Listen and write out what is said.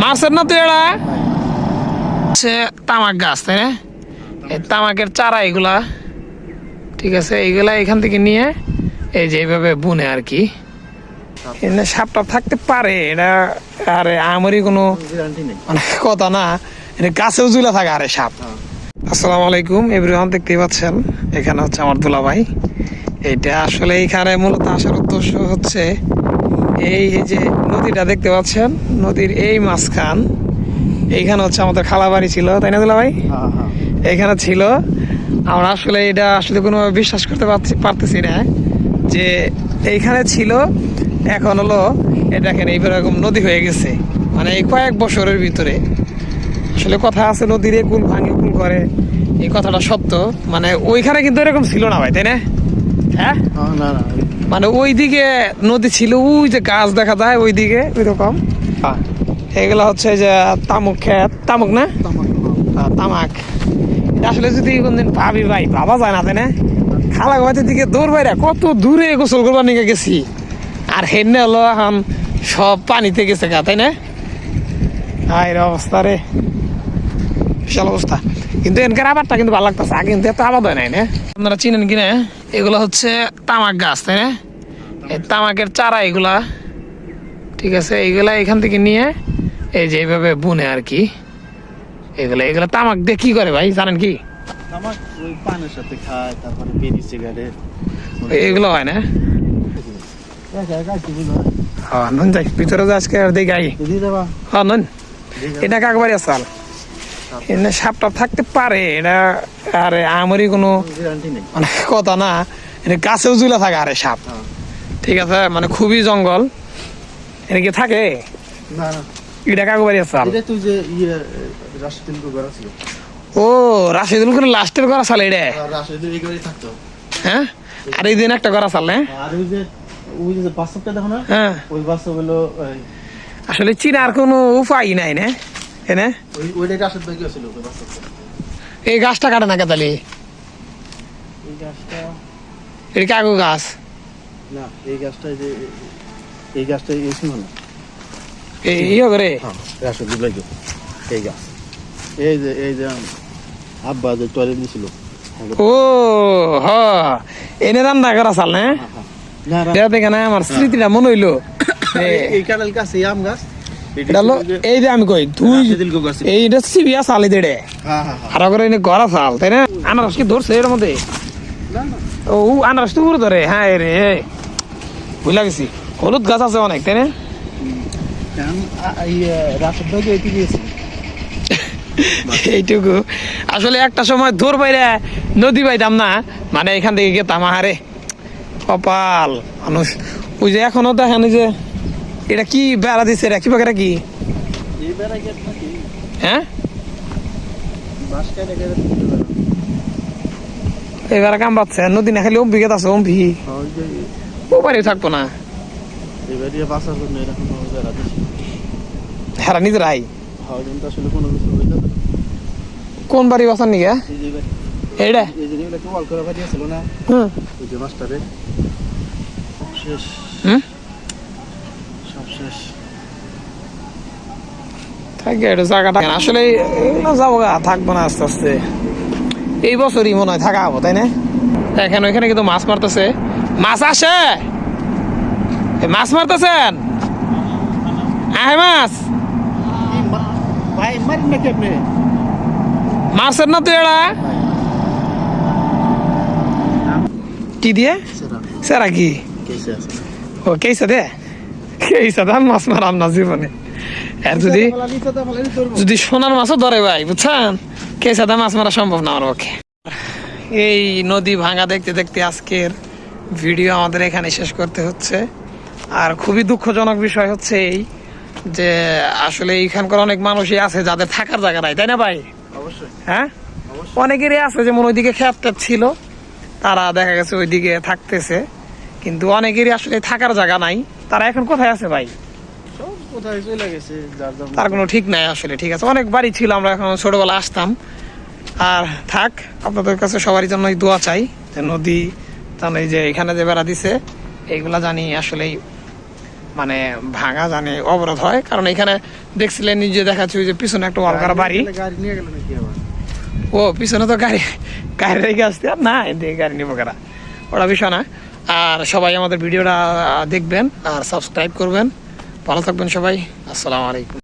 মাছের না এরা হচ্ছে তামাক গাছ তাই না? এই তামাকের চারা এগুলা। ঠিক আছে এইগুলা এখান থেকে নিয়ে এই যে এইভাবে বুনে আর কি। এখানে সাপটা থাকতে পারে এটা আরে আমারই কোনো মানে কথা না। এটা গাছেও ঝুলে থাকে আরে সাপ। আসসালামু আলাইকুম এভরিওয়ান দেখতেই পাচ্ছেন। এখানে হচ্ছে আমার দুলা ভাই এইটা আসলে এইখানে মূলত আসার উদ্দেশ্য হচ্ছে এই যে নদীটা দেখতে পাচ্ছেন নদীর এই মাঝখান এইখানে হচ্ছে আমাদের খালা বাড়ি ছিল তাই না দুলা ভাই? হ্যাঁ হ্যাঁ। এখানে ছিল। আমরা আসলে এটা আসলে কোনো বিশ্বাস করতে পারছি পারতেছি না যে এইখানে ছিল এখন হলো এটা এখানে এইরকম নদী হয়ে গেছে মানে এই কয়েক বছরের ভিতরে। আসলে কথা আছে নদীর কুল ভাঙে কুল করে এই কথাটা সত্য মানে ওইখানে কিন্তু এরকম ছিল না ভাই তাই না? হ্যাঁ? হ্যাঁ না না। মানে ওইদিকে নদী ছিল ওই যে গাছ দেখা যায় ওই দিকে ওই রকম এগুলো হচ্ছে যে তামুক খেত তামুক না? তামাক এটা আসলে যদি কোনদিন ভাবি ভাই বাবা যায় না তাই না? খালা গাছের দিকে দৌড় বাইরা কত দূরে গোসল করবার নিয়ে গেছি। আর হেনে হলো এখন সব পানিতে গেছে গা তাই না? হায় রে অবস্থা রে। বিশাল অবস্থা। কিন্তু এনকার আবারটা কিন্তু ভালো লাগতেছে আগে কিন্তু এত আবাদ হয় নাই না? আপনারা চিনেন কিনা এগুলো হচ্ছে তামাক গাছ তাই না? তামাকের চারা এগুলা ঠিক আছে? এইগুলা এখান থেকে নিয়ে এই যে এইভাবে বুনে আর কি। এগুলা এগুলা তামাক দিয়ে কি করে ভাই জানেন কি? আমার ওই পানের সাথে খায় তারপরে বেরি সিগারেট এগুলো হয় না? হ্যাঁ নুন যাই ভিতরে আজকে আর দেখি হ্যাঁ নুন। এটা কাকবাড়ি চাল। এনে সাপটা থাকতে পারে এটা আরে আমারই কোনো মানে কথা না এটা গাছেও থাকে আরে সাপ। হ্যাঁ। ঠিক আছে মানে খুবই জঙ্গল। এটা কি থাকে? এটা এটা তুই যে ইয়ে ও রাশিদুল করে লাস্টের করা চাল এটা? হ্যাঁ? আর এই দিন একটা করা চাল হ্যাঁ? হ্যাঁ। আসলে চিনার কোনো উপায় নাই না? এনে? এই গাছটা কাটে না কেতালি? এটা গাছ? না এই গাছটা যে এই গাছটা এই ছিল এই ইয়ে করে হ্যাঁ রাশেদ এই গাছ। এই যে এই যে আব্বা যে টয়লেট দিছিল ও হ। এনে রান্না করা চাল না না। এটা দেখে না আমার স্মৃতিটা মনে হইল। এই গাছ এই আম গাছ এটা হলো এই যে আমি কই তুই সিবিয়া চালি দেড়ে আর করে এনে গড়া চাল তাই না? আনারস কি ধরছে এর মধ্যে? না না। ও আনারস তো পুরো ধরে। হ্যাঁ রে বুঝলা গেছি। হলুদ গাছ আছে অনেক তাই না? এইটুকু। আসলে একটা সময় দূর বাইরে নদী পাইতাম না। মানে এখান থেকে গেতাম আহারে। কপাল মানুষ। ওই যে এখনও দেখেন যে এটা কি বেড়া দিচ্ছে এটা কি? বাগেরা কি নাকি হ্যাঁ? এবার কাম পাচ্ছে নদী না খালি অম্বি গেত আছে অম্বি। ওই যে। ও বাড়িও থাকব না। নিজেরাই হাওয়া জন্য আসলে কোনো বাড়ি বাসার নিগা? এই যে এবার- এইটা এই যে এগুলো ওয়াল করে বাড়ি ছিল না? হুম ওই যে মাস্টারে শেষ হুম সব শেষ থাকে এটা জায়গাটা আসলে যাব থাকব না আস্তে আস্তে। এই বছরই মনে হয় থাকা হব তাই না? দেখেন ওইখানে কিন্তু মাছ মারতেছে। মাছ আসে! মাছ মারতেছেন? আহে মাছ! ভাই না কেমনে মাছের না তো এরা কি দিয়ে? সেরা। সেরা কি? কেসে ও কেইসা দে। কেইসা দাম মাছ মারাম না জীবনে। আর যদি যদি সোনার মাছও ধরে ভাই বুঝছেন? কে সাদা মাছ মারা সম্ভব না আমার পক্ষে। এই নদী ভাঙা দেখতে দেখতে আজকের ভিডিও আমাদের এখানে শেষ করতে হচ্ছে। আর খুবই দুঃখজনক বিষয় হচ্ছে এই যে আসলে এইখানকার অনেক মানুষই আছে যাদের থাকার জায়গা নাই তাই না ভাই? হ্যাঁ? অনেকেরই আছে যেমন ওইদিকে টেত ছিল তারা দেখা গেছে ওইদিকে থাকতেছে। কিন্তু অনেকেরই আসলে থাকার জায়গা নাই। তারা এখন কোথায় আছে ভাই? তার কোনো ঠিক নাই আসলে ঠিক আছে। অনেক বাড়ি ছিল আমরা এখন ছোটবেলা আসতাম। আর থাক আপনাদের কাছে সবারই জন্যই দোয়া চাই যে নদী তাহলে যে এখানে যে বেড়া দিছে এইগুলা জানি আসলেই মানে ভাঙা জানি অবরোধ হয়। কারণ এখানে দেখছিলেন নিজে দেখাচ্ছি যে পিছনে একটা অলকার বাড়ি। ও পিছনে তো গাড়ি গাড়ি রেখে আসতে আর না গাড়ি নিবো কারা ওরা বিষয় না। আর সবাই আমাদের ভিডিওটা দেখবেন আর সাবস্ক্রাইব করবেন। ভালো থাকবেন সবাই। আসসালামু আলাইকুম।